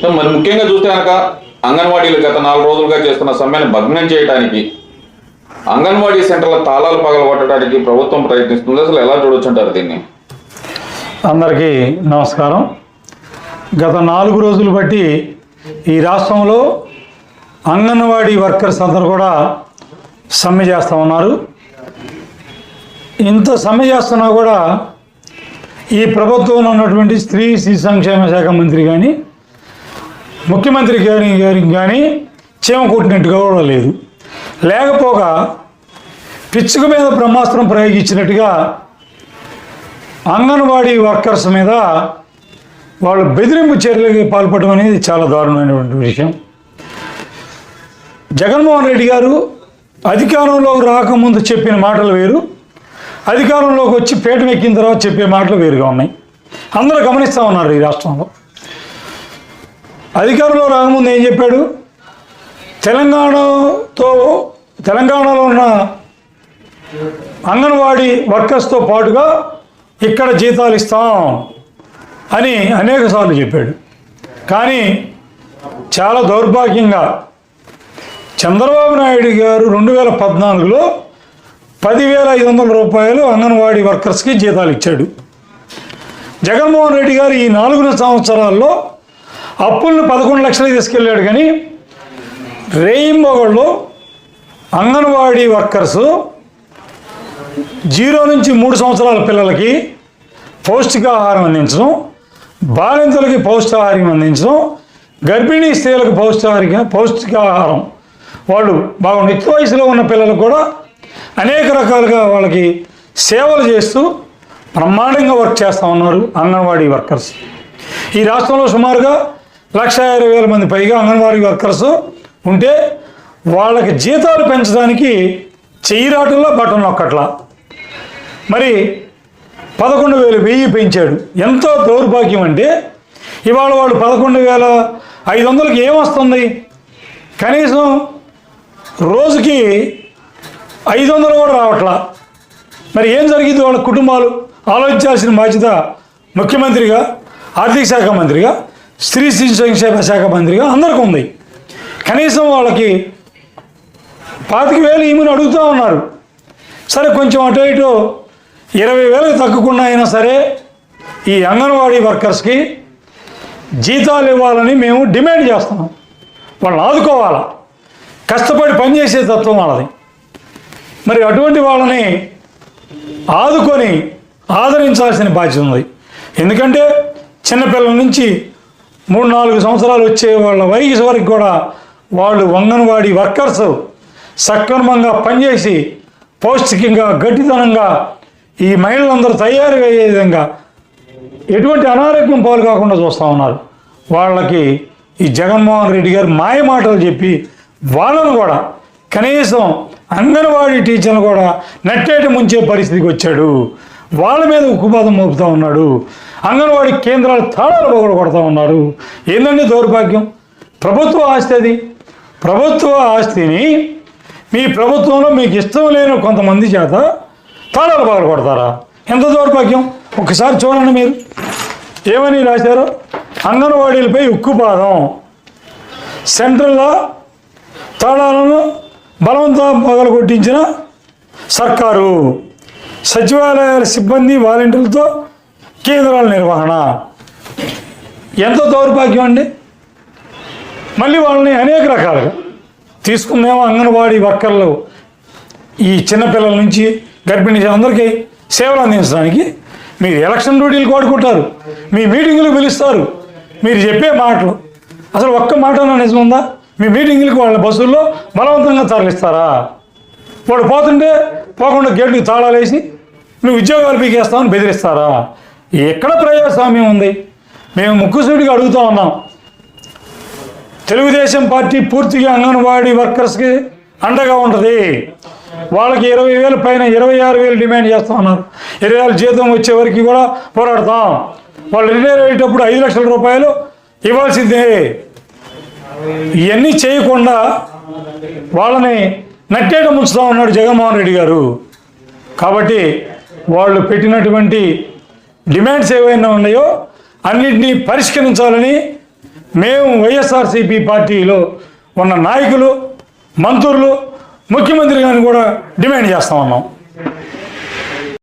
So మరి ముఖ్యంగా చూస్తే కనుక అంగన్వాడీలు గత నాలుగు రోజులుగా చేస్తున్న సమ్మెను భగ్నం చేయడానికి అంగన్వాడీ సెంటర్ల తాళాలు పగలగొట్టడానికి ప్రభుత్వం ప్రయత్నిస్తుంది. అసలు ఎలా చూడొచ్చు అంటారు దీన్ని? అందరికీ నమస్కారం. గత నాలుగు రోజులు బట్టి ఈ రాష్ట్రంలో అంగన్వాడీ వర్కర్స్ అందరూ కూడా సమ్మె చేస్తూ ఉన్నారు. ఇంత సమ్మె చేస్తున్నా కూడా ఈ ప్రభుత్వంలో ఉన్నటువంటి స్త్రీ శిశు సంక్షేమ శాఖ మంత్రి కానీ ముఖ్యమంత్రి గారి గారికి కానీ చీమ కొట్టినట్టుగా కూడా లేదు. లేకపోగా పిచ్చుక మీద బ్రహ్మాస్త్రం ప్రయోగించినట్టుగా అంగన్వాడీ వర్కర్స్ మీద వాళ్ళు బెదిరింపు చర్యలకి పాల్పడడం అనేది చాలా దారుణమైనటువంటి విషయం. జగన్మోహన్ రెడ్డి గారు అధికారంలోకి రాకముందు చెప్పిన మాటలు వేరు. అధికారంలోకి వచ్చి పేటమెక్కిన ఎక్కిన తర్వాత చెప్పే మాటలు వేరుగా ఉన్నాయి. అందరూ గమనిస్తూ ఉన్నారు ఈ రాష్ట్రంలో. అధికారంలో రాకముందు ఏం చెప్పాడు? తెలంగాణతో తెలంగాణలో ఉన్న అంగన్వాడీ వర్కర్స్తో పాటుగా ఇక్కడ జీతాలు ఇస్తాం అని అనేక సార్లు చెప్పాడు. కానీ చాలా దౌర్భాగ్యంగా చంద్రబాబు నాయుడు గారు రెండు వేల పద్నాలుగులో పదివేల ఐదు వందల రూపాయలు అంగన్వాడీ వర్కర్స్కి జీతాలు ఇచ్చాడు. జగన్మోహన్ రెడ్డి గారు ఈ నాలుగున సంవత్సరాల్లో అప్పులను పదకొండు లక్షలు తీసుకెళ్ళాడు కానీ రేయింబగళ్ళు అంగన్వాడీ వర్కర్స్ జీరో నుంచి మూడు సంవత్సరాల పిల్లలకి పౌష్టికాహారం అందించడం బాలింతలకి పౌష్టికాహారం అందించడం గర్భిణీ స్త్రీలకు పౌష్టికాహార పౌష్టికాహారం. వాళ్ళు బాగా ఎక్కువ వయసులో ఉన్న పిల్లలకు కూడా అనేక రకాలుగా వాళ్ళకి సేవలు చేస్తూ బ్రహ్మాండంగా వర్క్ చేస్తూ ఉన్నారు అంగన్వాడీ వర్కర్స్. ఈ రాష్ట్రంలో సుమారుగా లక్ష ఇరవై వేల మంది పైగా అంగన్వాడీ వర్కర్స్ ఉంటే వాళ్ళకి జీతాలు పెంచడానికి చెయ్యిరాటంలో బటన్ ఒక్కట్లా మరి పదకొండు వేలు వెయ్యి పెంచాడు. ఎంతో దౌర్భాగ్యం అంటే ఇవాళ వాళ్ళు పదకొండు వేల ఐదు వందలకి ఏమొస్తుంది? కనీసం రోజుకి ఐదు వందలు కూడా రావట్లా. మరి ఏం జరిగింది వాళ్ళ కుటుంబాలు? ఆలోచించాల్సిన బాధ్యత ముఖ్యమంత్రిగా ఆర్థిక శాఖ మంత్రిగా స్త్రీ శిశు సంక్షేమ శాఖ మంత్రిగా అందరికీ ఉంది. కనీసం వాళ్ళకి పాతిక వేలు ఈమెను అడుగుతూ ఉన్నారు. సరే కొంచెం అటు ఇటు ఇరవై వేలకు తగ్గకుండా అయినా సరే ఈ అంగన్వాడీ వర్కర్స్కి జీతాలు ఇవ్వాలని మేము డిమాండ్ చేస్తున్నాం. వాళ్ళని ఆదుకోవాలా? కష్టపడి పనిచేసే తత్వం వాళ్ళది. మరి అటువంటి వాళ్ళని ఆదుకొని ఆదరించాల్సిన బాధ్యత ఉంది. ఎందుకంటే చిన్నపిల్లల నుంచి మూడు నాలుగు సంవత్సరాలు వచ్చే వాళ్ళ వయసు వరకు కూడా వాళ్ళు వంగన్వాడి వర్కర్స్ సక్రమంగా పనిచేసి పౌష్టికంగా గట్టితనంగా ఈ మహిళలందరూ తయారయ్యే విధంగా ఎటువంటి అనారోగ్యం పాలు కాకుండా చూస్తూ ఉన్నారు. వాళ్ళకి ఈ జగన్మోహన్ రెడ్డి గారు మాయ మాటలు చెప్పి వాళ్ళను కూడా కనీసం అంగన్వాడీ టీచర్లు కూడా నట్టేట ముంచే పరిస్థితికి వచ్చాడు. వాళ్ళ మీద ఉక్కుపాదం మోపుతూ ఉన్నాడు. అంగన్వాడీ కేంద్రాలు తాళాలు పొగడ కొడతా ఉన్నారు. ఏందండి దౌర్భాగ్యం? ప్రభుత్వ ఆస్తి అది. ప్రభుత్వ ఆస్తిని మీ ప్రభుత్వంలో మీకు ఇష్టం లేని కొంతమంది చేత తాళాలు పగలు కొడతారా ఎంత దౌర్భాగ్యం? ఒకసారి చూడండి మీరు. ఏమని రాశారు? అంగన్వాడీలపై ఉక్కుపాదం. సెంట్రల్లో తాళాలను బలవంతం పగలగొట్టించిన సర్కారు. సచివాలయాల సిబ్బంది వాలంటీర్లతో కేంద్రాల నిర్వహణ. ఎంత దౌర్భాగ్యం అండి? మళ్ళీ వాళ్ళని అనేక రకాలుగా తీసుకుందేమో అంగన్వాడీ వర్కర్లు. ఈ చిన్నపిల్లల నుంచి గర్భిణీ అందరికీ సేవలు అందించడానికి మీరు ఎలక్షన్ డ్యూటీలు వాడుకుంటారు మీ మీటింగులు పిలుస్తారు. మీరు చెప్పే మాటలు. అసలు ఒక్క మాట నిజం ఉందా? మీ మీటింగులకు వాళ్ళ బస్సుల్లో బలవంతంగా తరలిస్తారా? వాడు పోతుంటే పోకుండా గేట్కి తాళాలు వేసి నువ్వు ఉద్యోగాలు పీకేస్తామని బెదిరిస్తారా? ఎక్కడ ప్రజాస్వామ్యం ఉంది? మేము ముక్కుసూడికి అడుగుతూ ఉన్నాం. తెలుగుదేశం పార్టీ పూర్తిగా అంగన్వాడీ వర్కర్స్కి అండగా ఉంటుంది. వాళ్ళకి ఇరవై వేలు పైన ఇరవై ఆరు వేలు డిమాండ్ చేస్తా ఉన్నారు. ఇరవై వేలు జీతం వచ్చే వరకు కూడా పోరాడతాం. వాళ్ళు రిటైర్ అయ్యేటప్పుడు ఐదు లక్షల రూపాయలు ఇవ్వాల్సిందే. ఇవన్నీ చేయకుండా వాళ్ళని నట్టేట ముంచుతా ఉన్నాడు జగన్మోహన్ రెడ్డి గారు. కాబట్టి వాళ్ళు పెట్టినటువంటి డిమాండ్స్ ఏవైనా ఉన్నాయో అన్నింటినీ పరిష్కరించాలని మేము వైఎస్ఆర్సీపీ పార్టీలో ఉన్న నాయకులు మంత్రులు ముఖ్యమంత్రి గారిని కూడా డిమాండ్ చేస్తా ఉన్నాం.